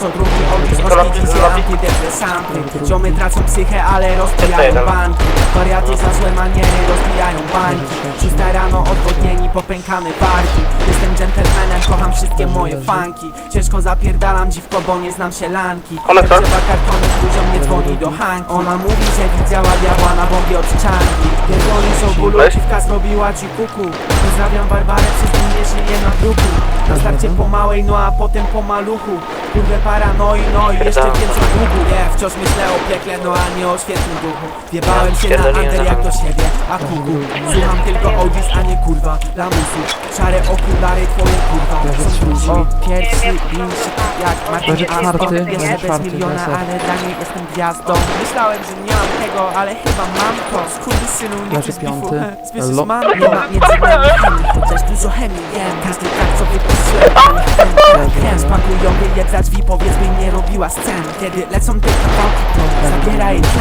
Co drugi odlisz hospicje, antydepresanty Ziomy tracą psychę, ale rozbijają jeden. banki. Wariaty za złe maniery rozbijają bańki Szósta rano odwodnieni, popękane barki Jestem gentlemanem, kocham wszystkie moje fanki. Ciężko zapierdalam dziwko, bo nie znam się lanki. One co? Trzeba kartonek, ludziom nie dzwoni do Hanki. Ona mówi, że widziała diabła na bombie od ścianki Pierdoli są bólu, Weź. dziwka zrobiła ci kuku? Pozdrawiam Barbarę, nie żyje na duchu. Na starcie po małej, no a potem po maluchu. Kurwę paranoi, no i jeszcze więcej długu Nie, wciąż myślę o piekle, no a nie o świetnym duchu. Wjebałem się na under jak do siebie, a kuku Słucham tylko oldies, a nie kurwa lamusu. Szare okulary, twoje kurwa. Są O, pierwszy inszy, jak Martin Aston Jeszcze bez miliona, ale dla niej jestem gwiazdą. Myślałem, że nie mam tego, ale chyba mam to. Skurwysynu, nie chcesz bifu, piąty. Słyszysz, mam, nie ma między nami Chęt spakują wyjeb za drzwi, powiedz by nie robiła scen. Kiedy lecą te kawałki, to zabiera jej tlen